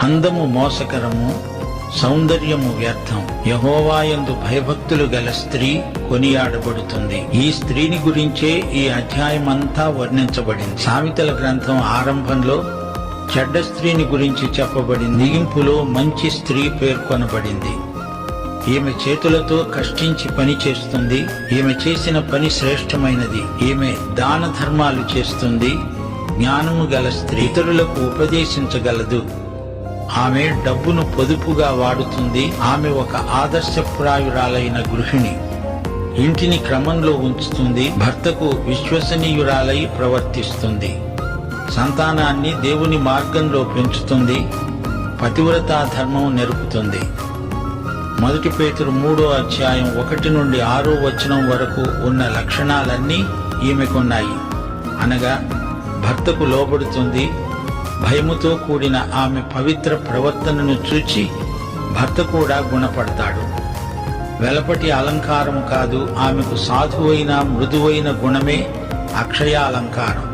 అందము మోసకరము సౌందర్యము వ్యర్థం. యహోవాయందు భయభక్తులు గల స్త్రీ కొనియాడబడుతుంది. ఈ స్త్రీని గురించే ఈ అధ్యాయమంతా వర్ణించబడింది. సామెతల గ్రంథం ఆరంభంలో చెడ్డ స్త్రీని గురించి చెప్పబడింది. ముగింపులో మంచి స్త్రీ పేర్కొనబడింది. ఈమె చేతులతో కష్టించి పని చేస్తుంది. ఈమె చేసిన పని శ్రేష్టమైనది. ఈమె దాన ధర్మాలు చేస్తుంది. జ్ఞానము గల స్త్రీ. ఇతరులకు ఉపదేశించగలదు. ఆమె డబ్బును పొదుపుగా వాడుతుంది. ఆమె ఒక ఆదర్శప్రాయురాలైన గృహిణి. ఇంటిని క్రమంలో ఉంచుతుంది. భర్తకు విశ్వసనీయురాలై ప్రవర్తిస్తుంది. సంతానాన్ని దేవుని మార్గంలో పెంచుతుంది. పతివ్రతా ధర్మం నెరుపుతుంది. మొదటి పేతురు మూడో అధ్యాయం ఒకటి నుండి ఆరో వచనం వరకు ఉన్న లక్షణాలన్నీ ఈమెకున్నాయి. అనగా భర్తకు లోబడుతుంది భయముతో కూడిన ఆమె పవిత్ర ప్రవర్తనను చూచి భర్త కూడా గుణపడతాడు. వెలపటి అలంకారము కాదు ఆమెకు సాధువైన మృదువైన గుణమే అక్షయ అలంకారం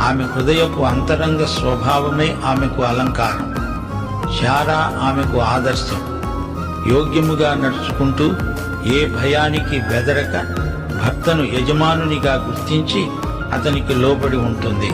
ఆమె హృదయపు అంతరంగ స్వభావమే ఆమెకు అలంకారం. శారా ఆమెకు ఆదర్శం. యోగ్యముగా నడుచుకుంటూ ఏ భయానికి బెదరక భర్తను యజమానునిగా గుర్తించి అతనికి లోబడి ఉంటుంది.